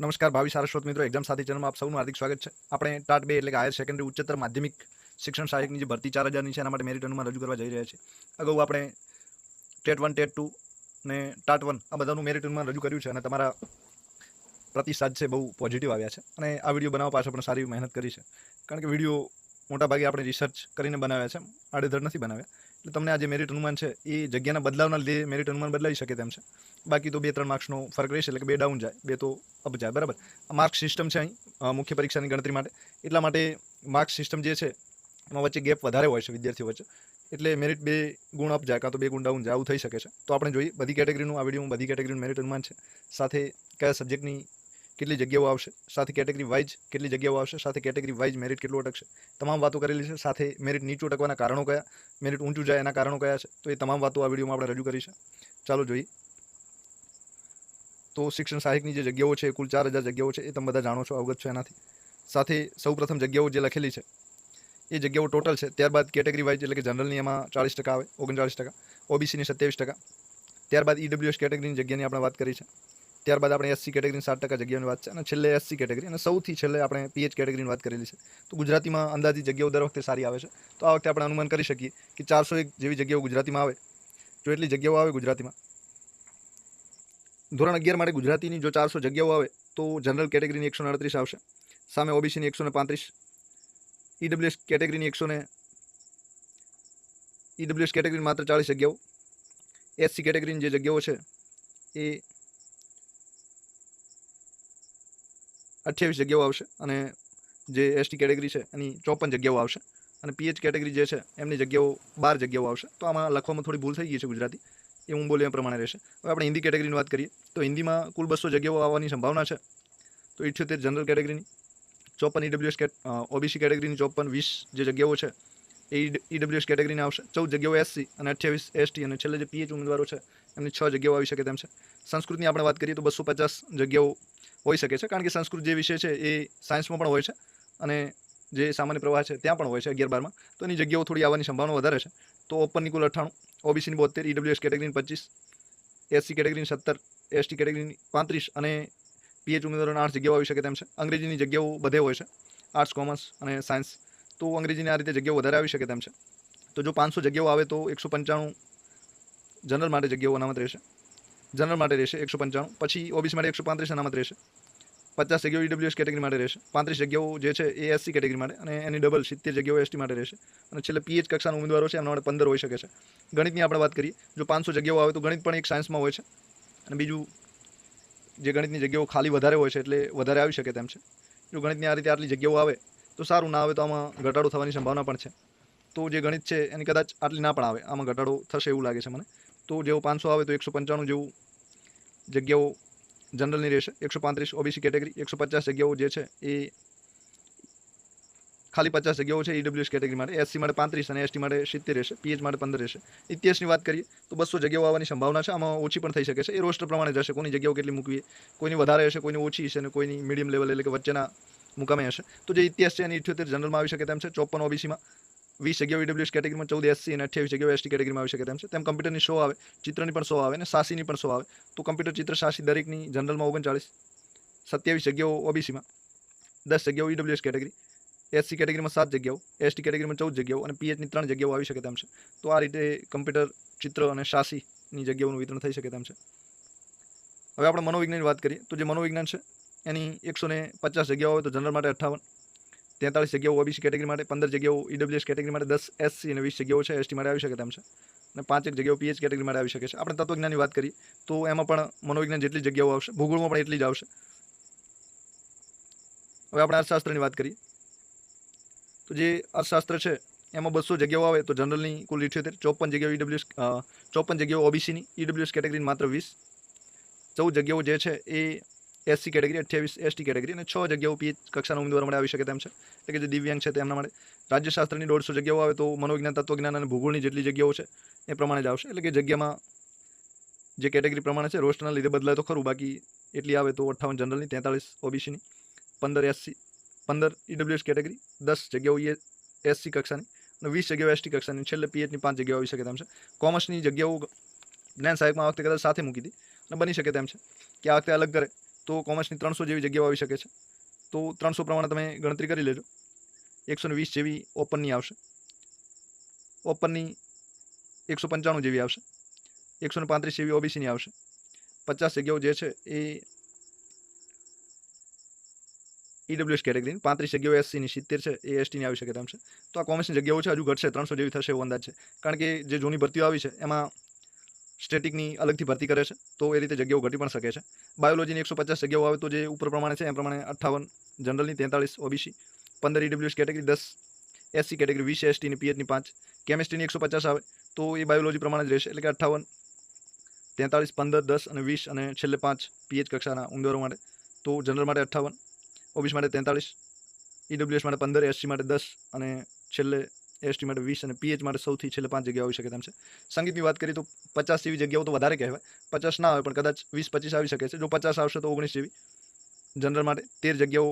નમસ્કાર ભાવિ સારસ્વત મિત્રો એક્ઝામ સાથી ચેનલમાં આપ સૌનું હાર્દિક સ્વાગત છે. આપણે ટાટ બે એટલે કે હાયર સેકન્ડરી ઉચ્ચતર માધ્યમિક શિક્ષણ સહાયકની જે ભરતી ચાર હજારની છે એના માટે મેરિટ અનુમાન રજૂ કરવા જઈ રહ્યા છે અગાઉ આપણે ટેટ વન, ટેટ ટુ ને ટાટ વન આ બધાનું મેરિટ અનુમાન રજૂ કર્યું છે અને તમારા પ્રતિસાદ છે બહુ પોઝિટિવ આવ્યા છે. અને આ વીડિયો બનાવવા પાછળ પણ સારી મહેનત કરી છે. કારણ કે વીડિયો મોટાભાગે આપણે રિસર્ચ કરીને બનાવ્યા છે. આડેધડ નથી બનાવ્યા. એટલે તમને આ જે મેરિટ અનુમાન છે, એ જગ્યાના બદલાવના લીધે મેરિટ અનુમાન બદલાઈ શકે તેમ છે. બાકી તો બે ત્રણ માર્ક્સનો ફરક રહેશે, એટલે કે બે ડાઉન જાય, બે તો અપ જાય, બરાબર? આ માર્ક્સ સિસ્ટમ છે અહીં મુખ્ય પરીક્ષાની ગણતરી માટે. એટલા માટે માર્ક્સ સિસ્ટમ જે છે, એમાં વચ્ચે ગેપ વધારે હોય છે વિદ્યાર્થીઓ વચ્ચે. એટલે મેરિટ બે ગુણ અપ જાય, કાં તો બે ગુણ ડાઉન જાય, આવું થઈ શકે છે. તો આપણે જોઈએ, બધી કેટેગરીનું આ વિડીયોમાં બધી કેટેગરીનું મેરિટ અનુમાન છે. સાથે કયા સબ્જેક્ટની કેટલી જગ્યાઓ આવશે, સાથે કેટેગરી વાઇઝ કેટલી જગ્યાઓ આવશે, સાથે કેટેગરી વાઇઝ મેરિટ કેટલું અટકશે, તમામ વાતો કરેલી છે, સાથે મેરિટ નીચું અટકવાના કારણો કયા મેરિટ ઊંચું જાય એના કારણો કયા છે, તો એ તમામ વાતો આ વિડીયોમાં આપણે રજૂ કરી છે ચાલો જોઈએ. તો શિક્ષણ સહાયકની જે જગ્યાઓ છે, કુલ ચાર હજાર જગ્યાઓ છે, એ તમે બધા જાણો છો, અવગત છો એનાથી. સાથે સૌપ્રથમ જગ્યાઓ જે લખેલી છે, એ જગ્યાઓ ટોટલ છે, ત્યારબાદ કેટેગરી વાઇઝ એટલે કે જનરલની એમાં ચાળીસ ટકા આવે, ઓગણચાળીસ ટકા ઓબીસીની સત્યાવીસ ટકા, ત્યારબાદ ઈડબ્લ્યુએસ કેટેગરીની જગ્યાની આપણે વાત કરી છે. ત્યારબાદ આપણે એસસી કેટેગરીની સાત ટકા જગ્યાની વાત છે અને છેલ્લે એસસી કેટેગરી અને સૌથી છેલ્લે આપણે પીએચ કેટેગરીની વાત કરેલી છે. તો ગુજરાતીમાં અંદાજી જગ્યાઓ દર વખતે સારી આવે છે. તો આ વખતે આપણે અનુમાન કરી શકીએ કે ચારસો એક જેવી જગ્યાઓ ગુજરાતીમાં આવે. જો એટલી જગ્યાઓ આવે ગુજરાતીમાં. ધોરણ અગિયાર માટે ગુજરાતીની જો ચારસો જગ્યાઓ આવે, તો જનરલ કેટેગરીની એકસો અડત્રીસ આવશે. સામે ઓબીસીની એકસો ને પાંત્રીસ ઈડબ્લ્યુએસ કેટેગરીની એકસો ને ઈડબ્લ્યુએસ કેટેગરીની માત્ર ચાળીસ જગ્યાઓ. એસસી કેટેગરીની જે જગ્યાઓ છે, એ અઠ્યાવીસ જગ્યાઓ આવશે અને જે એસટી કેટેગરી છે એની ચોપન જગ્યાઓ આવશે. અને પીએચ કેટેગરી જે છે, એમની જગ્યાઓ બાર જગ્યાઓ આવશે. તો આમાં લખવામાં થોડી ભૂલ થઈ ગઈ છે ગુજરાતી. એ હું બોલ્યો એ પ્રમાણે રહેશે. હવે આપણે હિન્દી કેટેગરીની વાત કરીએ. તો હિન્દીમાં કુલ બસો જગ્યાઓ આવવાની સંભાવના છે. તો ઇઠ્યોતેર જનરલ કેટેગરીની ચોપન ઈડબ્લ્યુએસ ઓબીસી કેટેગરીની ચોપન, વીસ જે જગ્યાઓ છે એ ઈડબ્લ્યુએસ કેટેગરીના આવશે. ચૌદ જગ્યાઓ એસસી અને અઠ્યાવીસ એસટી અને છેલ્લે જે પીએચ ઉમેદવારો છે, એમની છ જગ્યાઓ આવી શકે તેમ છે. સંસ્કૃતની આપણે વાત કરીએ તો બસો પચાસ જગ્યાઓ હોઈ શકે છે, કારણ કે સંસ્કૃત જે વિષય છે એ સાયન્સમાં પણ હોય છે અને જે સામાન્ય પ્રવાહ છે ત્યાં પણ હોય છે અગિયાર બારમાં તો એની જગ્યાઓ થોડી આવવાની સંભાવના વધારે છે. તો ઓપનની કુલ અઠ્ઠાણું ઓબીસીની બોતેર ઈડબ્લ્યુએસ કેટેગરીની પચીસ એસસી કેટેગરીની સત્તર એસટી કેટેગરીની પાંત્રીસ અને પીએચ ઉમેદવારોના આઠ જગ્યાઓ આવી શકે તેમ છે. અંગ્રેજીની જગ્યાઓ બધે હોય છે. આર્ટ્સ કોમર્સ અને સાયન્સ તો અંગ્રેજીની આ રીતે જગ્યાઓ વધારે આવી શકે તેમ છે. તો જો પાંચસો જગ્યાઓ આવે તો એકસો પંચાણું જનરલ માટે જગ્યાઓ અનામત રહેશે. જનરલ માટે રહેશે એકસો પંચાણું. પછી ઓબીસી માટે એકસો પાંત્રીસ અનામત રહેશે. પચાસ જગ્યાઓ ઈડબ્લ્યુએસ કેટેગરી માટે રહેશે. પાંત્રીસ જગ્યાઓ જે છે એ એસસી કેટેગરી માટે અને એની ડબલ સિત્તેર જગ્યાઓ એસટી માટે રહેશે. અને છેલ્લે પીએચ કક્ષાના ઉમેદવારો છે, એમના માટે પંદર હોઈ શકે છે. ગણિતની આપણે વાત કરીએ. જો પાંચસો જગ્યાઓ આવે તો ગણિત પણ એક સાયન્સમાં હોય છે. અને બીજું જે ગણિતની જગ્યાઓ ખાલી વધારે હોય છે એટલે વધારે આવી શકે તેમ છે. જો ગણિતની આ રીતે આટલી જગ્યાઓ આવે તો સારું ના આવે તો આમાં ઘટાડો થવાની સંભાવના પણ છે. તો જે ગણિત છે એની કદાચ આટલી ના પણ આવે, આમાં ઘટાડો થશે એવું લાગે છે મને. તો જેવો પાંચસો આવે તો એકસો પંચાણું જેવું જગ્યાઓ જનરલની રહેશે. એકસો પાંત્રીસ ઓબીસી કેટેગરી, એકસો પચાસ જગ્યાઓ જે છે એ ખાલી પચાસ જગ્યાઓ છે ઈડબ્લ્યુએસ કેટેગરી માટે. એસસી માટે પાંત્રીસ અને એસટી માટે સિત્તેર રહેશે. પીએચ માટે પંદર રહેશે. ઇતિહાસની વાત કરીએ તો બસો જગ્યાઓ આવવાની સંભાવના છે. આમાં ઓછી પણ થઈ શકે છે. એ રોસ્ટર પ્રમાણે જશે કોની જગ્યાઓ કેટલી મૂકવી, કોઈની વધારે હશે, કોઈની ઓછી હશે અને કોઈની મીડિયમ લેવલ એટલે કે વચ્ચેના મુકામે હશે. તો જે ઇતિહાસ છે એની ઇઠ્યોતેર જનરલમાં આવી શકે તેમ છે. ચોપન ઓબીસીમાં વીસ જગ્યાઓ ઈડબ્લ્યુએસ કેટેગરીમાં ચૌદ એસસી અને અઠ્યાવીસ જગ્યાઓ એસટી કેટેગરીમાં આવી શકે તેમ છે. તેમ કમ્પ્યુટરની સો આવે, ચિત્રની પણ સો આવે અને સાસીની પણ સો આવે. તો કમ્પ્યુટર ચિત્ર સાસી દરેકની જનરલમાં ઓગણચાળીસ, સત્યાવીસ જગ્યાઓ ઓબીસીમાં દસ જગ્યાઓ ઈડબ્લ્યુએસ કેટેગરી એસસી કેટેગરીમાં સાત જગ્યાઓ એસટી કેટેગરીમાં ચૌદ જગ્યાઓ અને પીએચની ત્રણ જગ્યાઓ આવી શકે તેમ છે. તો આ રીતે કમ્પ્યુટર ચિત્ર અને શાસીની જગ્યાઓનું વિતરણ થઈ શકે તેમ છે. હવે આપણે મનોવિજ્ઞાનની વાત કરીએ. તો જે મનોવિજ્ઞાન છે એની એકસો ને પચાસ જગ્યાઓ હોય તો જનરલ માટે અઠ્ઠાવન, તેતાળીસ જગ્યાઓ ઓબીસી કેટેગરી માટે, પંદર જગ્યાઓ ઈડબ્લ્યુએસ કેટેગરી માટે, દસ એસસી અને વીસ જગ્યાઓ છે એસટી માટે આવી શકે તેમ છે. અને પાંચેક જગ્યાઓ પીએચ કેટેગરી માટે આવી શકે છે. આપણે તત્વજ્ઞાનની વાત કરીએ તો એમાં પણ મનોવિજ્ઞાન જેટલી જગ્યાઓ આવશે, ભૂગોળમાં પણ એટલી જ આવશે. હવે આપણે અર્થશાસ્ત્રની વાત કરીએ તો જે અર્થશાસ્ત્ર છે, એમાં બસો જગ્યાઓ આવે તો જનરલની કુલ ઇઠ્યોતેર, ચોપન જગ્યાઓ ઈડબ્લ્યુએસ ચોપન જગ્યાઓ ઓબીસીની ઈડબ્લ્યુએસ કેટેગરીની માત્ર વીસ. ચૌદ જગ્યાઓ જે છે એ એસસી કેટેગરી, અઠ્યાવીસ એસટી કેટેગરી અને છ જગ્યાઓ પીએચ કક્ષાના ઉમેદવારો માટે આવી શકે તેમ છે. એટલે કે જે દિવ્યાંગ છે તેમના માટે રાજ્યશાસ્ત્રની દોઢસો જગ્યાઓ આવે તો મનોવિજ્ઞાન, તત્વજ્ઞાન અને ભૂગોળની જેટલી જગ્યાઓ છે એ પ્રમાણે જ આવશે. એટલે કે જગ્યામાં જે કેટેગરી પ્રમાણે છે, રોસ્ટરના લીધે બદલાય તો ખરું. બાકી એટલી આવે તો અઠ્ઠાવન જનરલની તેતાળીસ ઓબીસીની, પંદર એસસી, પંદર ઈડબ્લ્યુએસ કેટેગરી, દસ જગ્યાઓ એ એસસી કક્ષાની અને વીસ જગ્યાઓ એસટી કક્ષાની. છેલ્લે પીએચની પાંચ જગ્યાઓ આવી શકે તેમ છે. કોમર્સની જગ્યાઓ જ્ઞાન સહાયકમાં આ વખતે કદાચ સાથે મૂકી હતી અને બની શકે તેમ છે. કે આ વખતે અલગ કરે. તો કોમર્સની ત્રણસો જેવી જગ્યાઓ આવી શકે છે. તો ત્રણસો પ્રમાણે તમે ગણતરી કરી લેજો. એકસો ને વીસ જેવી ઓપનની આવશે. ઓપનની એકસો પંચાણું જેવી આવશે. એકસો ને પાંત્રીસ જેવી ઓબીસીની આવશે. પચાસ જગ્યાઓ જે છે એ ઈડબ્લ્યુએસ કેટેગરીની પાંત્રીસ જગ્યાઓ એસસીની સિત્તેર છે એ એસટીની આવી શકે તેમ છે. તો આ કોમર્સની જગ્યાઓ છે, હજુ ઘટશે. ત્રણસો જેવી થશે એવો અંદાજ છે. કારણ કે જે જૂની ભરતીઓ આવી છે, એમાં સ્ટેટિકની અલગથી ભરતી કરે છે, તો એ રીતે જગ્યાઓ ઘટી પણ શકે છે. બાયોલોજીની એકસો પચાસ જગ્યાઓ આવે તો જે ઉપર પ્રમાણે છે એ પ્રમાણે અઠ્ઠાવન જનરલની, તેતાળીસ ઓબીસી, પંદર ઈડબ્લ્યુએસ કેટેગરી, દસ એસસી કેટેગરી, વીસ એસટીની પીએચની પાંચ. કેમિસ્ટ્રીની એકસો પચાસ આવે તો એ બાયોલોજી પ્રમાણે જ રહેશે, એટલે કે અઠ્ઠાવન, તેતાળીસ, પંદર, દસ અને વીસ અને છેલ્લે પાંચ પીએચ કક્ષાના ઉમેદવારો માટે. તો જનરલ માટે અઠ્ઠાવન, ઓબીસી માટે તેતાળીસ, ઈડબ્લ્યુએસ માટે પંદર, એસસી માટે દસ અને છેલ્લે એસટી માટે વીસ અને પીએચ માટે સૌથી છેલ્લે પાંચ જગ્યા આવી શકે તેમ છે. સંગીતની વાત કરીએ તો પચાસ જેવી જગ્યાઓ તો વધારે કહેવાય. પચાસ ના આવે પણ કદાચ વીસ પચીસ આવી શકે છે. જો પચાસ આવશે તો ઓગણીસ જેવી. જનરલ માટે તેર જગ્યાઓ,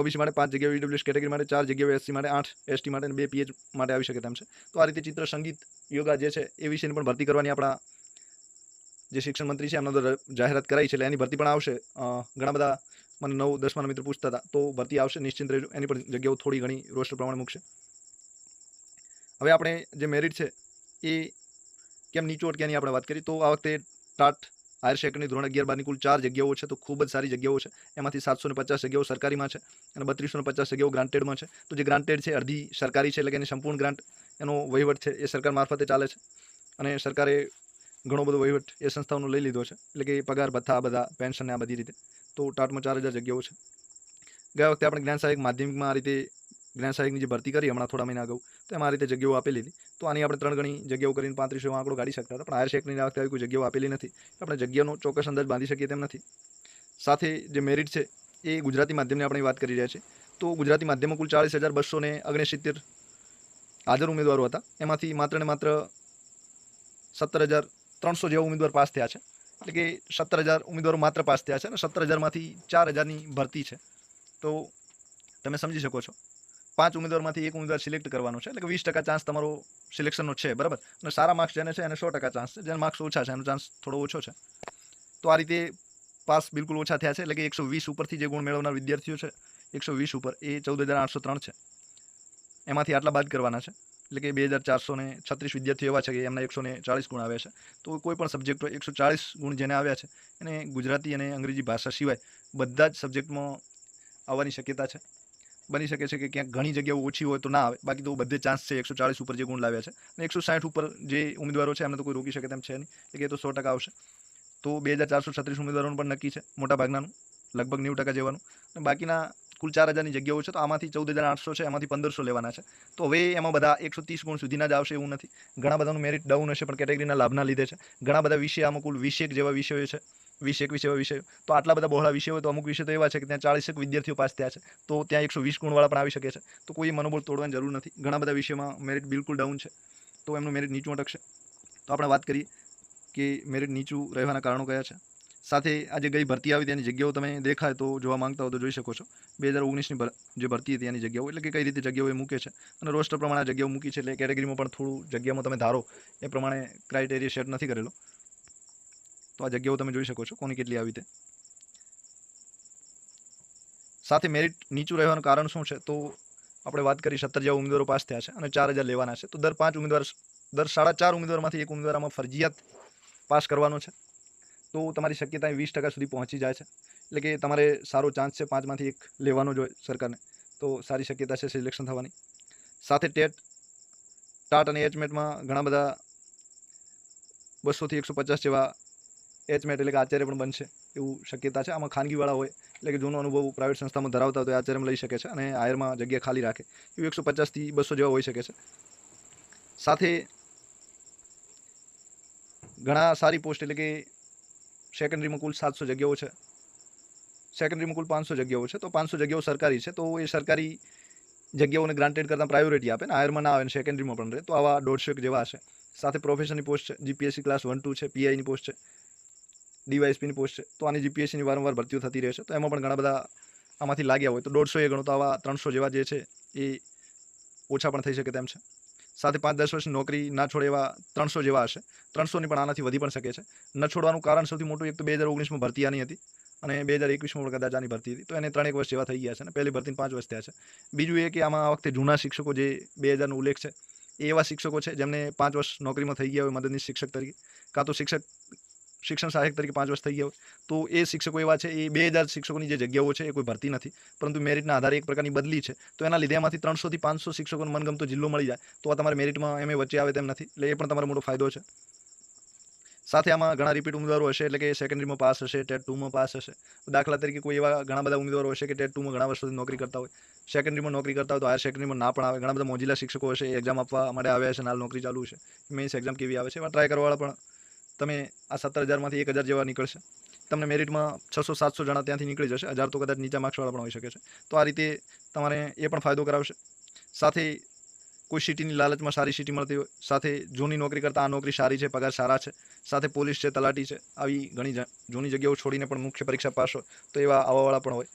ઓબીસી માટે પાંચ જગ્યાઓ ઈડબ્લ્યુએસ કેટેગરી માટે ચાર જગ્યાઓ, એસસી માટે આઠ, એસટી માટે અને બે પીએચ માટે આવી શકે તેમ છે. તો આ રીતે ચિત્ર સંગીત યોગા જે છે એ વિશેની પણ ભરતી કરવાની આપણા જે શિક્ષણ મંત્રી છે એમના દ્વારા જાહેરાત કરાઈ છે એટલે એની ભરતી પણ આવશે. ઘણા બધા મને નવ દસમાના મિત્રો પૂછતા હતા. તો ભરતી આવશે, નિશ્ચિંત રહેજો. એની પણ જગ્યાઓ થોડી ઘણી રોસ્ટર પ્રમાણે મૂકશે. હવે આપણે જે મેરિટ છે, એ કેમ નીચોટ ક્યાંની આપણે વાત કરી. તો આ વખતે ટાટ હાયર સેકન્ડરી ધોરણ અગિયાર બારની કુલ ચાર જગ્યાઓ છે, તો ખૂબ જ સારી જગ્યાઓ છે. એમાંથી સાતસો પચાસ જગ્યાઓ સરકારીમાં છે અને બત્રીસો પચાસ જગ્યાઓ ગ્રાન્ટેડમાં છે. તો જે ગ્રાન્ટેડ છે અડધી સરકારી છે, એટલે કે એની સંપૂર્ણ ગ્રાન્ટ એનો વહીવટ છે, એ સરકાર મારફતે ચાલે છે. અને સરકારે ઘણો બધો વહીવટ એ સંસ્થાઓનો લઈ લીધો છે, એટલે કે પગાર, ભથ્થા, બધા પેન્શન આ બધી રીતે. તો ટાટમાં ચાર હજાર જગ્યાઓ છે. ગયા વખતે આપણે જ્ઞાન સહાયક માધ્યમિકમાં આ રીતે જ્ઞાન સહાયકની ભરતી કરી હમણાં થોડા મહિના અગાઉ, તો એમાં આ રીતે જગ્યાઓ આપેલી તો આની આપણે ત્રણ ગણી જગ્યાઓ કરીને પાંત્રીસો આંકડો કાઢી શકતા હતા. પણ હાયર સેકન્ડરી વખતે આવી કોઈ જગ્યાઓ આપેલી નથી. આપણે જગ્યાનો ચોક્કસ અંદાજ બાંધી શકીએ તેમ નથી. સાથે જે મેરિટ છે, એ ગુજરાતી માધ્યમની આપણે વાત કરી રહ્યા છીએ. તો ગુજરાતી માધ્યમમાં કુલ ચાળીસ હજાર બસો ને ઓગણસિત્તેર હાજર ઉમેદવારો હતા. એમાંથી માત્ર ને માત્ર સત્તર હજાર ત્રણસો જેવા ઉમેદવાર પાસ થયા છે. એટલે કે સત્તર હજાર ઉમેદવારો માત્ર પાસ થયા છે અને સત્તર હજારમાંથી ચાર હજારની ભરતી છે. તો તમે સમજી શકો છો. પાંચ ઉમેદવારમાંથી એક ઉમેદવાર સિલેક્ટ કરવાનો છે. એટલે વીસ ટકા ચાન્સ તમારો સિલેક્શનનો છે, બરાબર? અને સારા માર્ક્સ જેને છે એને સો ટકા ચાન્સ છે. જેના માર્ક્સ ઓછા છે, એનો ચાન્સ થોડો ઓછો છે. તો આ રીતે પાસ બિલકુલ ઓછા થયા છે. એટલે કે એકસો વીસ ઉપરથી જે ગુણ મેળવનાર વિદ્યાર્થીઓ છે, એકસો વીસ ઉપર, એ ચૌદ હજાર આઠસો ત્રણ છે. એમાંથી આટલા બાદ કરવાના છે. એટલે કે બે હજાર ચારસો ને છત્રીસ વિદ્યાર્થીઓ એવા છે કે એમના એકસો ને ચાળીસ ગુણ આવ્યા છે. તો કોઈ પણ સબ્જેક્ટ હોય એકસો ચાળીસ ગુણ જેને આવ્યા છે, એને ગુજરાતી અને અંગ્રેજી ભાષા સિવાય બધા જ સબ્જેક્ટમાં આવવાની શક્યતા છે. બની શકે છે કે ક્યાંક ઘણી જગ્યાઓ ઓછી હોય તો ના આવે. બાકી તો બધે ચાન્સ છે એકસો ચાળીસ ઉપર જે ગુણ લાવ્યા છે અને એકસો સાઠ ઉપર જે ઉમેદવારો છે એમને તો કોઈ રોકી શકે તેમ છે નહીં. એટલે તો સો ટકા આવશે. તો બે હજાર ચારસો છત્રીસ ઉમેદવારોનું પણ નક્કી છે, મોટા ભાગનાનું, લગભગ નેવું ટકા જેવાનું. અને બાકીના કુલ ચાર હજારની જગ્યાઓ છે તો આમાંથી ચૌદ હજાર આઠસો છે, એમાંથી પંદરસો લેવાના છે. તો હવે એમાં બધા એકસો ત્રીસ ગુણ સુધીના જ આવશે એવું નથી. ઘણા બધાનું મેરિટ ડાઉન હશે પણ કેટેગરીના લાભના લીધે છે. ઘણા બધા વિષય આમાં કુલ વીસેક જેવા વિષયો છે. વીસ એકવીસ એવા વિષયો તો આટલા બધા બહોળા વિષયો તો અમુક વિષય તો એવા છે કે ત્યાં ચાળીસેક વિદ્યાર્થીઓ પાસ થયા છે. તો ત્યાં એકસો વીસ ગુણવાળા પણ આવી શકે છે. તો કોઈ મનોબળ તોડવાની જરૂર નથી. ઘણા બધા વિષયોમાં મેરિટ બિલકુલ ડાઉન છે. તો એમનું મેરિટ નીચું અટકશે. તો આપણે વાત કરીએ કે મેરિટ નીચું રહેવાના કારણો કયા છે. સાથે આજે ગઈ ભરતી આવી તેની જગ્યાઓ તમે દેખાય તો જોવા માંગતા હો તો જોઈ શકો છો. બે હજાર ઓગણીસની જે ભરતી હતી એની જગ્યાઓ, એટલે કે કઈ રીતે જગ્યાઓ મૂકે છે. અને રોસ્ટર પ્રમાણે જગ્યાઓ મૂકી છે એટલે કેટેગરીમાં પણ થોડું જગ્યામાં તમે ધારો. એ પ્રમાણે ક્રાઇટેરિયા સેટ નથી કરેલો. તો આ જગ્યાઓ તમે જોઈ શકો છો કોની કેટલી આવી તે. સાથે મેરિટ નીચું રહેવાનું કારણ શું છે? તો આપણે વાત કરી સત્તર જેવા ઉમેદવારો પાસ થયા છે અને ચાર હજાર લેવાના છે. તો દર પાંચ ઉમેદવાર દર સાડા ચાર ઉમેદવારમાંથી એક ઉમેદવાર આમાં ફરજિયાત પાસ કરવાનો છે. તો તમારી શક્યતા વીસ ટકા સુધી પહોંચી જાય છે. એટલે કે તમારે સારો ચાન્સ છે પાંચમાંથી એક લેવાનો જ હોય સરકારને. તો સારી શક્યતા છે સિલેક્શન થવાની. સાથે ટેટ, ટાટ અને એચમેટમાં ઘણા બધા બસોથી એકસો પચાસ જેવા એચમેટ એટલે કે આચાર્ય પણ બનશે એવું શક્યતા છે. આમાં ખાનગીવાળા હોય એટલે કે જૂનો અનુભવ પ્રાઇવેટ સંસ્થામાં ધરાવતા હોય તો આચાર્યમાં લઈ શકે છે અને હાયરમાં જગ્યા ખાલી રાખે. એવું એકસો પચાસથી બસો જેવા હોઈ શકે છે. સાથે ઘણા સારી પોસ્ટ એટલે કે સેકન્ડરીમાં કુલ સાતસો જગ્યાઓ છે. સેકન્ડરીમાં કુલ પાંચસો જગ્યાઓ છે. તો પાંચસો જગ્યાઓ સરકારી છે. તો એ સરકારી જગ્યાઓને ગ્રાન્ટેડ કરતાં પ્રાયોરિટી આપે ને હાયરમાં ના આવે ને સેકન્ડરીમાં પણ રહે. તો આવા દોઢસો જેવા હશે. સાથે પ્રોફેશનની પોસ્ટ છે. જીપીએસસી ક્લાસ વન ટુ છે. પીઆઈની પોસ્ટ છે. ડીવાયએસપીની પોસ્ટ છે. તો આની જીપીએસસીની વારંવાર ભરતીઓ થતી રહેશે તો એમાં પણ ઘણા બધા આમાંથી લાગ્યા હોય. તો દોઢસો એ ગણો તો આવા ત્રણસો જેવા જે છે, એ ઓછા પણ થઈ શકે તેમ છે. સાથે પાંચ દસ વર્ષની નોકરી ના છોડે એવા ત્રણસો જેવા હશે. ત્રણસોની પણ આનાથી વધી પણ શકે છે. ન છોડવાનું કારણ સૌથી મોટું એક તો બે હજાર ઓગણીસમાં ભરતી આની હતી અને બે હજાર એકવીસમાં કદાચ આની ભરતી હતી. તો એને ત્રણેક વર્ષ જેવા થઈ ગયા છે અને પહેલી ભરતીને પાંચ વર્ષ થયા છે. બીજું એ કે આમાં આ વખતે જૂના શિક્ષકો જે બે હજારનો ઉલ્લેખ છે, એ એવા શિક્ષકો છે જેમને પાંચ વર્ષ નોકરીમાં થઈ ગયા હોય મદદનીશ શિક્ષક તરીકે. કાં તો શિક્ષક શિક્ષણ સહાયક તરીકે પાંચ વર્ષ થઈ ગયા હોય. તો એ શિક્ષકો એવા છે, એ બે હજાર શિક્ષકોની જે જગ્યાઓ છે, એ કોઈ ભરતી નથી. પરંતુ મેરિટના આધારે એક પ્રકારની બદલી છે. તો એના લીધે એમાંથી ત્રણસોથી પાંચસો શિક્ષકોનો મનગમતો જિલ્લો મળી જાય. તો આ તમારે મેરિટમાં એમ વચ્ચે આવે તેમ નથી. એટલે એ પણ તમારો મોટો ફાયદો છે. સાથે આમાં ઘણા રિપીટ ઉમેદવારો હશે, એટલે કે સેકન્ડરીમાં પાસ હશે, ટેટ ટુમાં પાસ હશે. દાખલા તરીકે કોઈ એવા ઘણા બધા ઉમેદવારો હશે કે ટેટ ટુમાં ઘણા વર્ષોથી નોકરી કરતા હોય. સેકન્ડરીમાં નોકરી કરતા હોય તો હાયર સેકન્ડરીમાં ના પણ આવે. ઘણા બધા મોજીલા શિક્ષકો હશે એક્ઝામ આપવા માટે આવ્યા છે હાલ નોકરી ચાલુ છે. મેન્સ એક્ઝામ કેવી આવે છે એવા ટ્રાય કરવાવાળા પણ તમે આ સત્તર હજારમાંથી એક હજાર જેવા નીકળશે. તમને મેરિટમાં છસો, સાતસો જણા ત્યાંથી નીકળી જશે. હજાર તો કદાચ નીચા માર્ક્સવાળા પણ હોઈ શકે છે. તો આ રીતે તમારે એ પણ ફાયદો કરાવશે. સાથે કોઈ સિટીની લાલચમાં સારી સિટી મળતી હોય, સાથે જૂની નોકરી કરતાં આ નોકરી સારી છે, પગાર સારા છે, સાથે પોલીસ છે, તલાટી છે, આવી ઘણી જૂની જગ્યાઓ છોડીને પણ મુખ્ય પરીક્ષા પાસ હોય, તો એવા આવવાવાળા પણ હોય.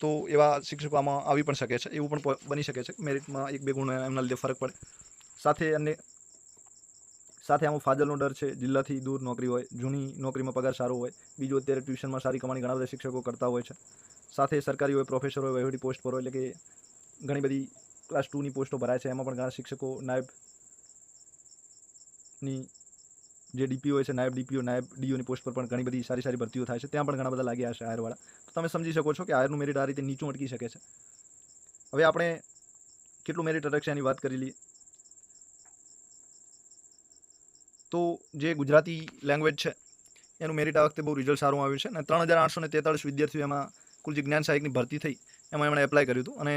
તો એવા શિક્ષકો આમાં આવી પણ શકે છે. એવું પણ બની શકે છે. મેરિટમાં એક બે ગુણ એમના લીધે ફરક પડે. સાથે અને સાથે આમાં ફાજલનો ડર છે, જિલ્લાથી દૂર નોકરી હોય, જૂની નોકરીમાં પગાર સારો હોય, બીજું અત્યારે ટ્યુશનમાં સારી કમાણી ઘણા બધા શિક્ષકો કરતા હોય છે. સાથે સરકારી હોય પ્રોફેસર હોય વહીવટી પોસ્ટ પર હોય એટલે કે ઘણી બધી ક્લાસ ટુની પોસ્ટો ભરાય છે, એમાં પણ ઘણા શિક્ષકો નાયબની જે ડીપીઓ હોય છે, નાયબ ડીપીઓ નાયબ ડીઓની પોસ્ટ પર પણ ઘણી બધી સારી સારી ભરતીઓ થાય છે, ત્યાં પણ ઘણા બધા લાગ્યા હશે આયરવાળા તો તમે સમજી શકો છો કે આયરનું મેરિટ આ રીતે નીચું અટકી શકે છે. હવે આપણે કેટલું મેરિટ અટકશે એની વાત કરી લઈએ. તો જે ગુજરાતી લેંગ્વેજ છે, એનું મેરિટ આ વખતે બહુ રિઝલ્ટ સારું આવ્યું છે. અને ત્રણ હજાર આઠસો ને તેતાળીસ વિદ્યાર્થીઓ એમાં કુલ જે જ્ઞાન સહાયકની ભરતી થઈ, એમાં એમણે એપ્લાય કર્યું હતું. અને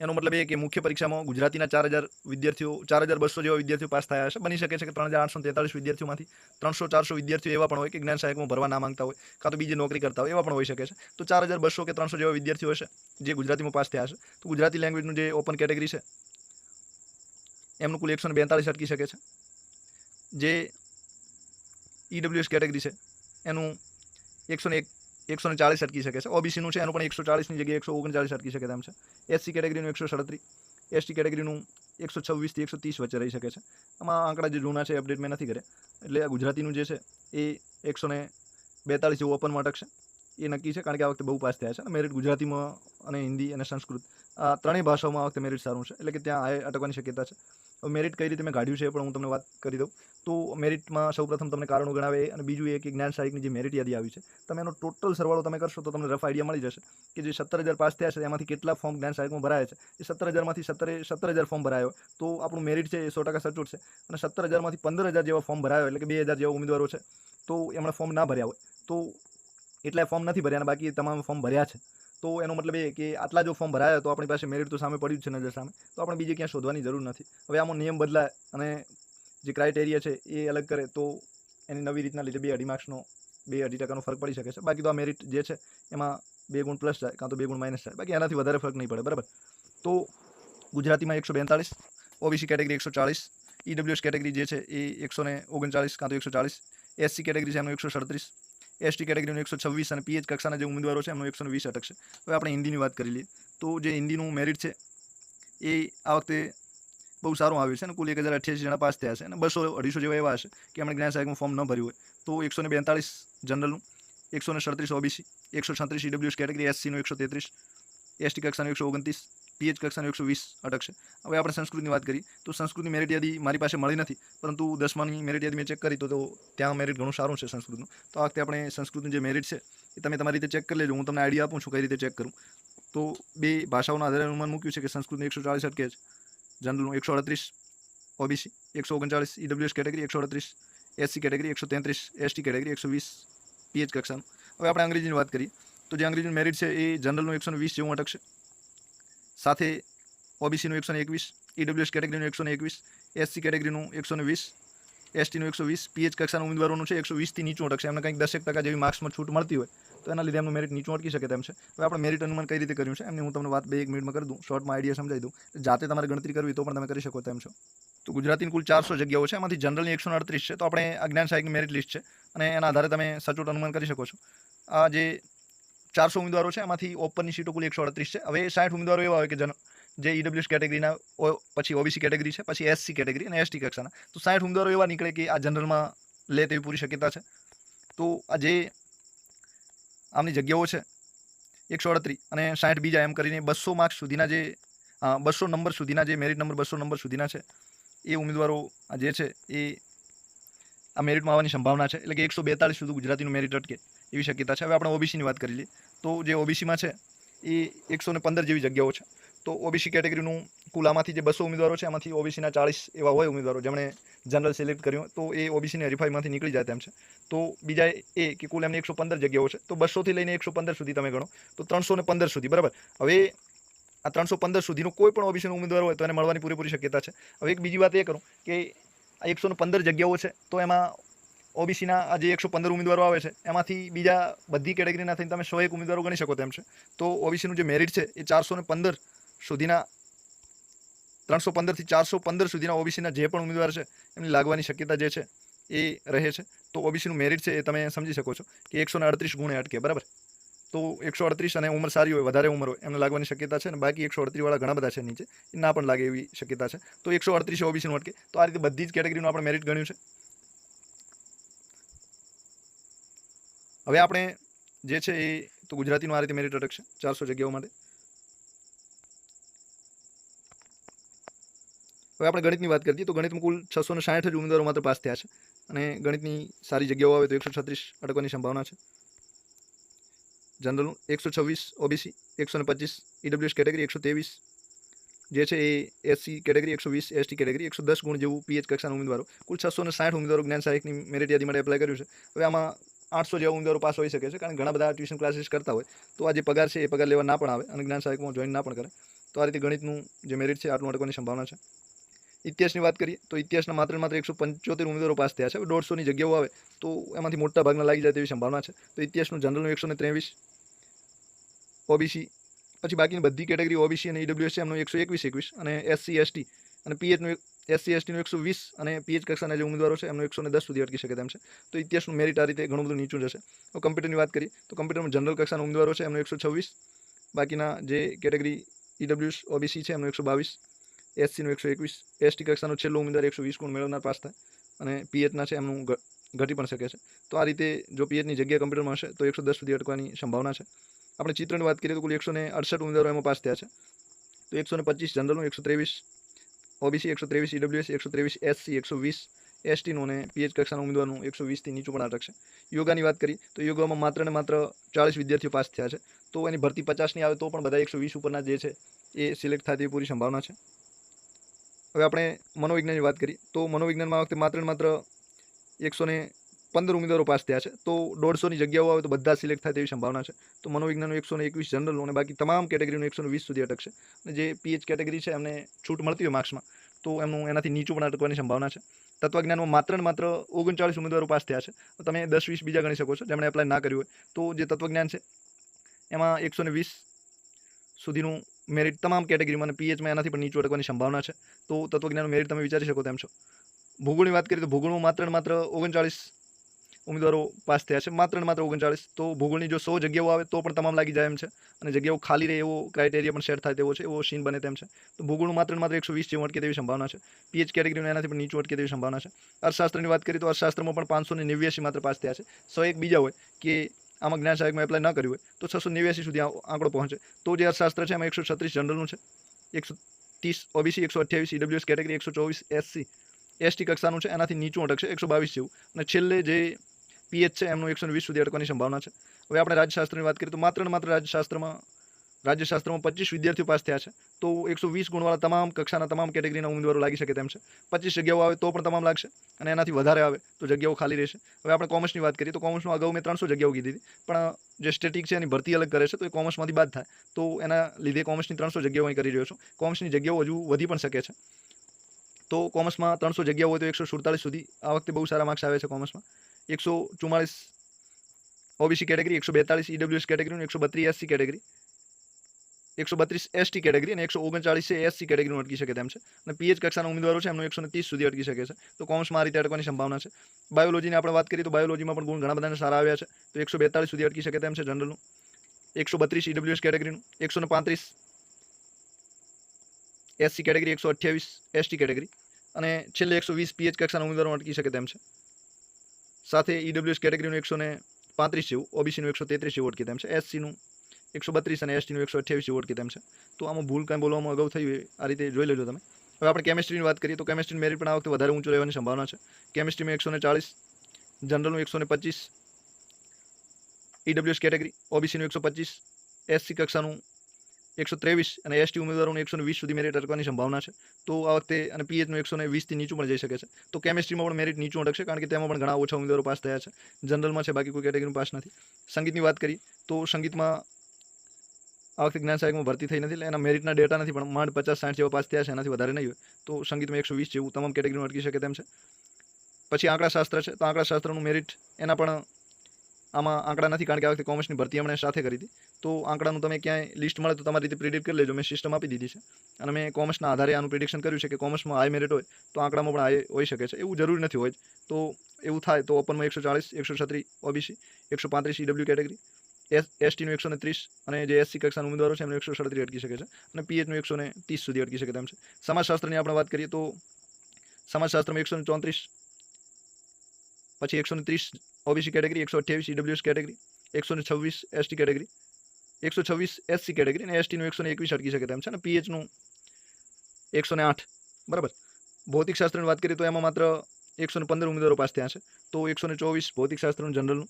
એનો મતલબ એ કે મુખ્ય પરીક્ષામાં ગુજરાતીના ચાર હજાર વિદ્યાર્થીઓ, ચાર હજાર બસો જેવા વિદ્યાર્થીઓ પાસ થયા હશે. બની શકે છે કે ત્રણ હજાર આઠસો તેતાળીસ વિદ્યાર્થીઓમાંથી ત્રણસો ચારસો વિદ્યાર્થીઓ એવા પણ હોય કે જ્ઞાન સહાયકમાં ભરવા ના માંગતા હોય, કાં તો બીજી નોકરી કરતા હોય, એવા પણ હોઈ શકે છે. તો ચાર હજાર બસો કે ત્રણસો જેવા વિદ્યાર્થીઓ હશે જે ગુજરાતીમાં પાસ થયા હશે, તો ગુજરાતી લેંગ્વેજનું જે ઓપન કેટેગરી છે, એમનું કુલ એકસો ને બેતાળીસ અટકી શકે છે. જે ઈડબ્લ્યુએસ કેટેગરી છે, એનું એકસો ને એક, એકસો ને ચાલીસ અટકી શકે છે. ઓબીસીનું છે, એનું પણ એકસો ચાલીસની જગ્યાએ એકસો ઓગણચાલીસ અટકી શકે તેમ છે. એસસી કેટેગરીનું એકસો સડત્રીસ એસટી કેટેગરીનું એકસો છવ્વીસથી એકસો ત્રીસ વચ્ચે રહી શકે છે. આમાં આંકડા જે જૂના છે અપડેટ મેં નથી કર્યા. એટલે ગુજરાતીનું જે છે, એ એકસો ને બેતાળીસ જેવું ઓપનમાં અટકશે. એ નક્કી છે, કારણ કે આ વખતે બહુ પાસ થયા છે. મેરિટ ગુજરાતીમાં અને હિન્દી અને સંસ્કૃત, આ ત્રણેય ભાષાઓમાં આ વખતે મેરિટ સારું છે. એટલે કે ત્યાં અટકવાની શક્યતા છે. મેરિટ કઈ રીતે મેં કાઢ્યું છે પણ હું તમને વાત કરી દઉં. તો મેરિટમાં સૌપ્રથમ તમને કારણો ગણાવે અને બીજું એ જ્ઞાન સહાયકની જે મેરિટ યાદી આવી છે, તમે એનો ટોટલ સરવાળો તમે કરશો તો તમને રફ આઈડિયા મળી જશે કે જે સત્તર હજાર પાસ થયા છે, એમાંથી કેટલા ફોર્મ જ્ઞાન સહાયકમાં ભરાયા છે. એ સત્તર હજારમાંથી સત્તરે, સત્તર હજાર ફોર્મ ભરાયો. તો આપણું મેરિટ છે એ સો ટકા સચોટ છે. અને સત્તર હજારમાંથી પંદર હજાર જેવા ફોર્મ ભરાયો એટલે કે બે હજાર જેવા ઉમેદવારો છે, તો એમણે ફોર્મ ના ભર્યા હોય. તો એટલા ફોર્મ નથી ભર્યા અને બાકી તમામ ફોર્મ ભર્યા છે. તો એનો મતલબ એ કે આટલા જો ફોર્મ ભરાયા તો આપણી પાસે મેરિટ તો સામે પડ્યું છે નજર સામે. તો આપણે બીજે ક્યાં શોધવાની જરૂર નથી. હવે આમાં નિયમ બદલાય અને જે ક્રાઇટેરિયા છે એ અલગ કરે તો એની નવી રીતના લીધે બે અઢી માર્ક્સનો બે અઢી ટકાનો ફરક પડી શકે છે. બાકી તો આ મેરિટ જે છે એમાં બે ગુણ પ્લસ જાય કાં તો બે ગુણ માઇનસ જાય. બાકી એનાથી વધારે ફરક નહીં પડે, બરાબર? તો ગુજરાતીમાં એકસો બેતાળીસ, ઓબીસી કેટેગરી એકસો ચાળીસ ઈડબ્લ્યુએસ કેટેગરી જે છે એ એકસો ને ઓગણચાળીસ કાં તો એકસો ચાળીસ એસસી કેટેગરી છે એનું એકસો સડત્રીસ એસટી કેટેગરીનું એકસો છવ્વીસ અને પીએચ કક્ષાના જે ઉમેદવારો છે, એમનો એકસો વીસ અટકશે. હવે આપણે હિન્દીની વાત કરી લઈએ. તો જે હિન્દીનું મેરિટ છે, એ આ વખતે બહુ સારું આવ્યું છે અને કુલ એક હજાર અઠ્યાસી જણા પાસ થયા છે અને બસો અઢીસો જેવા એવા હશે કે એમણે જ્ઞાન સહાયકનું ફોર્મ ન ભર્યું હોય. તો એકસો ને બેતાળીસ જનરલનું એકસો ને સડત્રીસ ઓબીસી એકસો છત્રીસ ઈડબ્લ્યુએસ કેટેગરી એસસીનું એકસો તેત્રીસ એસટી કક્ષાનું એકસો ઓગણત્રીસ પીએચ કક્ષાનું એકસો વીસ અટકશે હવે આપણે સંસ્કૃતની વાત કરીએ, તો સંસ્કૃતની મેરિટ યાદી મારી પાસે મળી નથી, પરંતુ દસમાની મેરિટ યાદી મેં ચેક કરી, તો ત્યાં મેરિટ ઘણું સારું છે સંસ્કૃતનું. તો આ વખતે આપણે સંસ્કૃતનું જે મેરિટ છે, એ તમે તમારી રીતે ચેક કરી લેજો, હું તમને આઈડિયા આપું છું કઈ રીતે ચેક કરું. તો બે ભાષાઓના આધારે અનુમાન મૂક્યું છે કે સંસ્કૃતનું એકસો ચાળીસ અટકે છે. જનરલનું એકસો અડત્રીસ ઓબીસી એકસો ઓગણચાળીસ ઈડબ્લ્યુએસ કેટેગરી એકસો અડત્રીસ એસસી કેટેગરી એકસો તેત્રીસ એસટી કેટેગરી એકસો વીસ પીએચ કક્ષાનું. હવે આપણે અંગ્રેજીની વાત કરીએ, તો જે અંગ્રેજીનું મેરિટ છે, એ જનરલનું એકસો વીસ જેવું અટકશે. સાથે ઓબીસીનું એકસો એકવીસ ઈડબ્લ્યુએસ કેટેગરીનું એકસો એકવીસ એસસી કેટેગરીનું એકસો વીસ એસટીનું એકસો વીસ પીએચ કક્ષાના ઉમેદવારોનું છે એકસો વીસથી નીચું અટકશે. એમને કંઈક દસેક ટકા જેવી માર્ક્સમાં છૂટ મળતી હોય, તો એના લીધે એમનું મેરિટ નીચું અટકી શકે તેમ છે. હવે આપણે મેરિટ અનુમાન કઈ રીતે કર્યું છે? એમની હું તમને વાત બે એક મિનિટમાં કરી દઉં. શોર્ટમાં આઈડિયા સમજાવી દઉં. જાતે તમારે ગણતરી કરવી તો પણ તમે કરી શકો તેમ છો. તો ગુજરાતીની કુલ ચારસો જગ્યાઓ છે. એમાંથી જનરલની એકસો અડત્રીસ છે. તો આપણે અજ્ઞાન સહાયકની મેરિટ લિસ્ટ છે. અને એના આધારે તમે સચોટ અનુમાન કરી શકો છો. આ જે ચારસો ઉમેદવારો છે. એમાંથી ઓપનની સીટો કુલ એકસો અડત્રીસ છે. હવે સાઠ ઉમેદવારો એવા હોય કે જન જે ઈડબ્લ્યુએસ કેટેગરીના પછી ઓબીસી કેટેગરી છે, પછી એસસી કેટેગરી અને એસટી કક્ષાના તો સાઠ ઉમેદવારો એવા નીકળે કે આ જનરલમાં લે તેવી પૂરી શક્યતા છે. તો આ જે આમની જગ્યાઓ છે, એકસો અડત્રીસ અને સાઠ બીજા, એમ કરીને બસો માર્ક્સ સુધીના જે બસો નંબર સુધીના જે મેરિટ નંબર બસો નંબર સુધીના છે, એ ઉમેદવારો જે છે, એ આ મેરિટમાં આવવાની સંભાવના છે. એટલે કે એકસો બેતાળીસ સુધી ગુજરાતીનું મેરિટ અટકે. એવી શક્યતા છે. હવે આપણે ઓબીસીની વાત કરી તો જે ઓબીસીમાં છે, એ એકસો પંદર જેવી જગ્યાઓ છે. તો ઓબીસી કેટેગરીનું કુલ આમાંથી જે બસો ઉમેદવારો છે, એમાંથી ઓબીસીના ચાળીસ એવા હોય ઉમેદવારો જેમણે જનરલ સિલેક્ટ કર્યું. તો એ ઓબીસીની હરીફાઈમાંથી નીકળી જાય તેમ છે. તો બીજા એ કે કુલ એમની એકસો પંદર જગ્યાઓ છે. તો બસોથી લઈને એકસો પંદર સુધી તમે ગણો. તો ત્રણસો પંદર સુધી. બરાબર? હવે આ ત્રણસો પંદર સુધીનો કોઈ પણ ઓબીસીનો ઉમેદવાર હોય તો એને મળવાની પૂરેપૂરી શક્યતા છે. હવે એક બીજી વાત એ કરું કે આ એકસો પંદર જગ્યાઓ છે, તો એમાં ઓબીસીના આ જે એકસો પંદર ઉમેદવારો આવે છે, એમાંથી બીજા બધી કેટેગરીના થઈને તમે સો એક ઉમેદવારો ગણી શકો તેમ છે. તો ઓબીસીનું જે મેરિટ છે, એ ચારસો ને પંદર સુધીના, ત્રણસો પંદરથી ચારસો પંદર સુધીના ઓબીસીના જે પણ ઉમેદવાર છે, એમની લાગવાની શક્યતા જે છે, એ રહે છે. તો ઓબીસીનું મેરિટ છે એ તમે સમજી શકો છો કે એકસો ને અડત્રીસ ગુણે અટકે, બરાબર? તો એકસો અડત્રીસ અને ઉંમર સારી હોય, વધારે ઉંમર હોય, એમને લાગવાની શક્યતા છે અને બાકી એકસો અડત્રીસવાળા ઘણા બધા છે નીચે, એ ના પણ લાગે એવી શક્યતા છે. તો એકસો અડત્રીસ ઓબીસીનું અટકે. તો આ રીતે બધી જ કેટેગરીનું આપણે મેરિટ ગણ્યું છે. હવે આપણે જે છે એ તો ગુજરાતીનું આ રીતે મેરિટ અટકશે ચારસો જગ્યાઓ માટે. હવે આપણે ગણિતની વાત કરીએ તો ગણિતમાં કુલ છસો ને સાઠ જ ઉમેદવારો માત્ર પાસ થયા છે. અને ગણિતની સારી જગ્યાઓ આવે તો એકસો છત્રીસ અટકવાની સંભાવના છે. જનરલનું એકસો છવ્વીસ ઓબીસી, એકસો ને પચીસ ઈડબ્લ્યુએસ કેટેગરી, એકસો ત્રેવીસ જે છે એ એસસી કેટેગરી, એકસો વીસ એસટી કેટેગરી, એકસો દસ ગુણ જેવું પીએચ કક્ષાના ઉમેદવારો. કુલ છસો ને સાઠ ઉમેદવારો જ્ઞાન સહાયકની મેરિટ યાદી માટે એપ્લાય કર્યું છે. હવે આમાં આઠસો જેવા ઉમેદવારો પાસ હોઈ શકે છે, કારણ કે ઘણા બધા ટ્યુશન ક્લાસીસ કરતા હોય, તો આ જે પગાર છે એ પગાર લેવા ના પણ આવે અને જ્ઞાન સહાયકમાં જોઈન ના પણ કરે. તો આ રીતે ગણિતનું જે મેરિટ છે, આટલું અટકવાની સંભાવના છે. ઇતિહાસની વાત કરીએ, તો ઇતિહાસના માત્ર માત્ર એકસો પંચોતેર ઉમેદવારો પાસ થયા છે. દોઢસોની જગ્યાઓ આવે, તો એમાંથી મોટા ભાગના લાગી જાય તેવી સંભાવના છે. તો ઇતિહાસનું જનરલનું એકસો ને ત્રેવીસ ઓબીસી પછી બાકીની બધી કેટેગરી ઓબીસી અને ઈડબ્લ્યુએસ એમનું એકસો એકવીસ એકવીસ અને એસસી એસટી અને પીએચનું એસસી એસટીનું એકસો વીસ અને પીએચ કક્ષાના જે ઉમેદવારો છે, એમનું એકસો દસ સુધી અટકી શકે તેમ છે. તો ઇતિહાસનું મેરિટ આ રીતે ઘણું બધું નીચું જશે. તો કમ્પ્યુટરની વાત કરીએ, તો કમ્પ્યુટરમાં જનરલ કક્ષાના ઉમેદવારો છે, એમનો એકસો છવ્વીસ. બાકીના જે કેટેગરી ઈડબ્લ્યુએસ ઓબીસી છે, એમનો એકસો બાવીસ. એસસીનું એકસો એકવીસ. એસટી કક્ષાનો છેલ્લો ઉમેદવાર એકસો વીસ ગુણ મેળવનાર પાસ થાય અને પીએચના છે, એમનું ઘટી પણ શકે છે. તો આ રીતે જો પીએચની જગ્યા કમ્પ્યુટરમાં હશે, તો એકસો દસ સુધી અટકવાની સંભાવના છે. આપણે ચિત્રની વાત કરીએ તો કુલ એકસો ને અડસઠ ઉમેદવારો એમાં પાસ થયા છે. તો એકસો ને પચીસ જનરલનું એકસો ત્રેવીસ. ઓબીસી એકસો ત્રેવીસ, ઈડબ્લ્યુએસ એકસો ત્રેવીસ, એસસી એકસો વીસ એસટીનું અને પીએચ કક્ષાના ઉમેદવારનું એકસો વીસથી નીચું પણ અટકશે યોગાની વાત કરી, તો યોગામાં માત્ર ને માત્ર ચાળીસ વિદ્યાર્થીઓ પાસ થયા છે. તો એની ભરતી પચાસની આવે તો પણ બધા એકસો વીસ ઉપરના જે છે, એ સિલેક્ટ થાય તેવી પૂરી સંભાવના છે. હવે આપણે મનોવિજ્ઞાનની વાત કરીએ તો મનોવિજ્ઞાનમાં વખતે માત્ર ને માત્ર એકસો ને પંદર ઉમેદવારો પાસ થયા છે. તો દોઢસોની જગ્યાઓ આવે તો બધા સિલેક્ટ થાય તેવી સંભાવના છે. તો મનોવિજ્ઞાનનું એકસો ને એકવીસ જનરલનું અને બાકી તમામ કેટેગરીનું એકસો વીસ સુધી અટકશે. અને જે પીએચ કેટેગરી છે એમને છૂટ મળતી હોય માર્ક્સમાં, તો એમનું એનાથી નીચું પણ અટકવાની સંભાવના છે. તત્વજ્ઞાનમાં માત્ર ને માત્ર ઓગણચાળીસ ઉમેદવારો પાસ થયા છે. તમે દસ, વીસ બીજા ગણી શકો છો, જેમણે એપ્લાય ના કર્યું હોય. તો જે તત્વજ્ઞાન છે, એમાં એકસો ને વીસ સુધીનું મેરિટ તમામ કેટેગરીમાં અને પીએચમાં એનાથી પણ નીચું અટકવાની સંભાવના છે. તો તત્વજ્ઞાનનું મેરિટ તમે વિચારી શકો તેમ છો. ભૂગોળની વાત કરીએ તો ભૂગોળમાં માત્ર ને માત્ર ઓગણચાળીસ ઉમેદવારો પાસ થયા છે. માત્ર ને માત્ર ઓગણચાળીસ. તો ભૂગોળની જો સો જગ્યાઓ આવે તો પણ તમામ લાગી જાય એમ છે. અને જગ્યાઓ ખાલી રહે એવો ક્રાઇટેરિયા પણ સેટ થાય તેવો છે, એવો સીન બને તેમ છે. તો ભૂગોળનું માત્ર ને માત્ર એકસો વીસ જેવું અટકે તેવી સંભાવના છે. પીએચ કેટેગરીનું એનાથી પણ નીચું અટકે તેવી સંભાવના છે. અર્થશાસ્ત્રની વાત કરીએ તો અર્થશાસ્ત્રમાં પણ પાંચસો ને નેવ્યાસી માત્ર પાસ થયા છે. સો એક બીજા હોય કે આમાં જ્ઞાન સહાયકમાં એપ્લાય ન કર્યું હોય તો છસો નેવ્યાસી સુધી આંકડો પહોંચે. તો જે અર્થશાસ્ત્ર છે, એમાં એકસો છત્રીસ જનરલનું છે. એકસો ત્રીસ ઓબીસી, એકસો અઠ્યાવીસ ઈડબ્લ્યુએસ કેટેગરી એકસો ચોવીસ એસસી એસટી કક્ષાનું છે, એનાથી નીચું અટકશે, એકસો બાવીસ જેવું. અને છેલ્લે જે પીએચ છે એમનું એકસો વીસ સુધી અટકવાની સંભાવના છે. હવે આપણે રાજ્યશાસ્ત્રની વાત કરીએ તો માત્ર ને માત્ર રાજ્યશાસ્ત્રમાં રાજ્યશાસ્ત્રમાં પચીસ વિદ્યાર્થીઓ પાસ થયા છે. તો એકસો વીસ ગુણવાળા તમામ કક્ષાના તમામ કેટેગરીના ઉમેદવારો લાગી શકે તેમ છે. પચીસ જગ્યાઓ આવે તો પણ તમામ લાગશે અને એનાથી વધારે આવે તો જગ્યાઓ ખાલી રહેશે. હવે આપણે કોમર્સની વાત કરીએ તો કોમર્સમાં અગાઉ મેં ત્રણસો જગ્યાઓ કીધી હતી. પણ જે સ્ટેટિક છે એની ભરતી અલગ કરે છે તો એ કોમર્સમાંથી બાદ થાય. તો એના લીધે કોમર્સની ત્રણસો જગ્યાઓ અહીં કરી રહ્યો છું. કોમર્સની જગ્યાઓ હજુ વધી પણ શકે છે. તો કોમર્સમાં ત્રણસો જગ્યાઓ હોય તો એકસો સુડતાલીસ સુધી આ વખતે બહુ સારા માર્ક્સ આવે છે કોમર્સમાં. એકસો ચુમ્માળીસ ઓબીસી કેટેગરી, એકસો બેતાળીસ ઈડબ્લ્યુએસ કેટેગરી એકસો બત્રીસ એસસી કેટેગરી. એકસો બત્રીસ એસટી કેટેગરી અને એકસો ઓગણચાળીસ એસસી કેટેગરીનું અટકી શકે તેમ છે. અને પીએચ કક્ષાના ઉમેદવારો છે, એમનું એકસો ત્રીસ સુધી અટકી શકે છે. તો કોમર્સમાં આ રીતે અટકવાની સંભાવના છે. બાયોલોજીની આપણે વાત કરીએ તો બાયોલોજીમાં પણ ગુણ ઘણા બધાને સારા આવ્યા છે. તો એકસો બેતાળીસ સુધી અટકી શકે તેમ છે જનરલનું. એકસો બત્રીસ ઈડબ્લ્યુએસ કેટેગરીનું, એકસો પાંત્રીસ એસસી કેટેગરી, એકસો અઠ્યાવીસ એસટી કેટેગરી. અને છેલ્લે એકસો વીસ પીએચ કક્ષાના ઉમેદવારો અટકી શકે તેમ છે. સાથે ઈડબ્લ્યુએસ કેટેગરીનું એકસો ને પાંત્રીસ જેવું, ઓબીસીનું એકસો તેત્રીસ જેવું ઓળખી તેમ છે, એસસીનું એકસો બત્રીસ અને એસટીનું એકસો અઠ્યાવીસ જેવું ઓળખી તેમ છે. તો આમાં ભૂલ કાંઈ બોલવામાં અગાઉ થયું આ રીતે જોઈ લેજો તમે. હવે આપણે કેમિસ્ટ્રીની વાત કરીએ તો કેમિસ્ટ્રીનું મેરિટ પણ આ વખતે વધારે ઊંચું રહેવાની સંભાવના છે. કેમિસ્ટ્રીમાં એકસો ને ચાળીસ જનરલનું એકસો ને પચીસ ઈડબ્લ્યુએસ કેટેગરી, ઓબીસીનું એકસો પચીસ, એસસી કક્ષાનું એકસો ત્રેવીસ અને એસટી ઉમેદવારોનું એકસો વીસ સુધી મેરિટ અટકવાની સંભાવના છે. તો આ વખતે અને પીએચનું એકસો ને વીસથી નીચું પણ જઈ શકે છે. તો કેમિસ્ટ્રીમાં પણ મેરિટ નીચું અટકશે કારણ કે તેમાં પણ ઘણા ઓછા ઉમેદવારો પાસ થયા છે. જનરલમાં છે, બાકી કોઈ કેટેગરીમાં પાસ નથી. સંગીતની વાત કરીએ, તો સંગીતમાં આ વખતે જ્ઞાન સહાયકમાં ભરતી થઈ નથી, એટલે એના મેરિટના ડેટા નથી, પણ માંડ પચાસ, સાઠ જેવા પાસ થયા છે, એનાથી વધારે નહીં હોય. તો સંગીતમાં એકસો વીસ જેવું તમામ કેટેગરીમાં અટકી શકે તેમ છે. પછી આંકડાશાસ્ત્ર છે, તો આંકડાશાસ્ત્રનું મેરિટ એના પણ આમાં આંકડા નથી, કારણ કે આ વખતે કોમર્સની ભરતી એમણે સાથે કરી હતી. તો આંકડાનું તમે ક્યાંય લિસ્ટ મળે તો તમારી રીતે પ્રિડિક્ટ કરી લેજો. મેં સિસ્ટમ આપી દીધી છે. અને મેં કોમર્સના આધારે આનું પ્રિડિક્શન કર્યું છે કે કોમર્સમાં હાઈ મેરિટ હોય તો આંકડામાં પણ હાઈ હોઈ શકે છે. એવું જરૂરી નથી હોય તો એવું થાય તો ઓપનમાં એકસો ચાળીસ, એકસો છત્રીસ, ઓબીસી, એકસો પાંત્રીસ ઈડબ્લ્યુ કેટેગરી એસ એસટીનું એકસો ને ત્રીસ અને જે એસસી કક્ષાના ઉમેદવારો છે એમનું એકસો સડત્રીસ અટકી શકે છે. અને પીએચનું એકસો ને ત્રીસ સુધી અટકી શકે તેમ છે. સમાજશાસ્ત્રની આપણે વાત કરીએ તો સમાજશાસ્ત્રમાં એકસો ને ચોત્રીસ, પછી એકસો ને ત્રીસ ઓબીસી કેટેગરી એકસો અઠ્યાવીસ ઈડબ્લ્યુએસ કેટેગરી એકસો ને છવ્વીસ એસટી કેટેગરી એકસો છવ્વીસ એસસી કેટેગરી અને એસટીનું એકસો ને એકવીસ અટકી શકે તેમ છે અને પીએચનું એકસો ને આઠ બરાબર ભૌતિકશાસ્ત્રની વાત કરીએ તો એમાં માત્ર એકસો ને પંદર ઉમેદવારો પાસ થયા છે તો એકસો ને ચોવીસ ભૌતિકશાસ્ત્રનું જનરલનું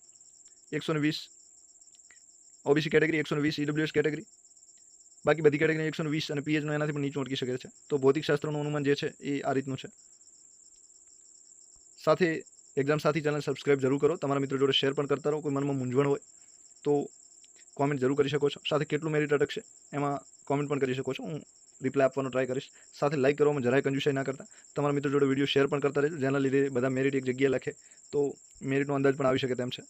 એકસો ને વીસ ઓબીસી કેટેગરી એકસો ને વીસ ઈડબ્લ્યુએસ કેટેગરી બાકી બધી કેટેગરી એકસો વીસ અને પીએચનું એનાથી પણ નીચું અટકી શકે છે તો ભૌતિકશાસ્ત્રનું અનુમાન જે છે એ આ રીતનું છે સાથે એક્ઝામ સાથી ચેનલ સબસ્ક્રાઇબ જરૂર કરો. તમારા મિત્રો જોડે શેર પણ કરતા રહો. કોઈ મનમાં મૂંઝવણ હોય, તો કોમેન્ટ જરૂર કરી શકો છો. સાથે કેટલું મેરિટ અટકશે, એમાં કોમેન્ટ પણ કરી શકો છો. હું રિપ્લાય આપવાનો ટ્રાય કરીશ. સાથે લાઇક કરવામાં જરાય કંજુસાઈ ના કરતા. તમારા મિત્રો જોડે વીડિયો શેર પણ કરતા રહેજો. જેના લીધે બધા મેરિટ એક જગ્યાએ લખે, તો મેરિટનો અંદાજ પણ આવી શકે તેમ છે.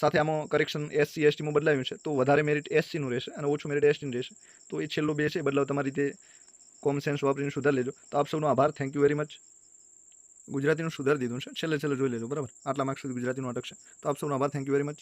સાથે આમાં કરેક્શન એસસી એસટીમાં બદલાયું છે, તો વધારે મેરિટ એસસીનું રહેશે અને ઓછું મેરિટ એસટીનું રહેશે. તો એ છેલ્લો બે છે. બદલાવ તમારી રીતે કોમન સેન્સ વાપરીને સુધારી લેજો. તો આપ સૌનો આભાર. થેન્ક યુ વેરી મચ ગુજરાતીનું સુધારી દીધું છે. છેલ્લે છેલ્લે જોઈ લેજો. બરાબર? આટલા માર્ક સુધી ગુજરાતીનું અટકશે. તો આપ સૌનો આભાર. Thank you very much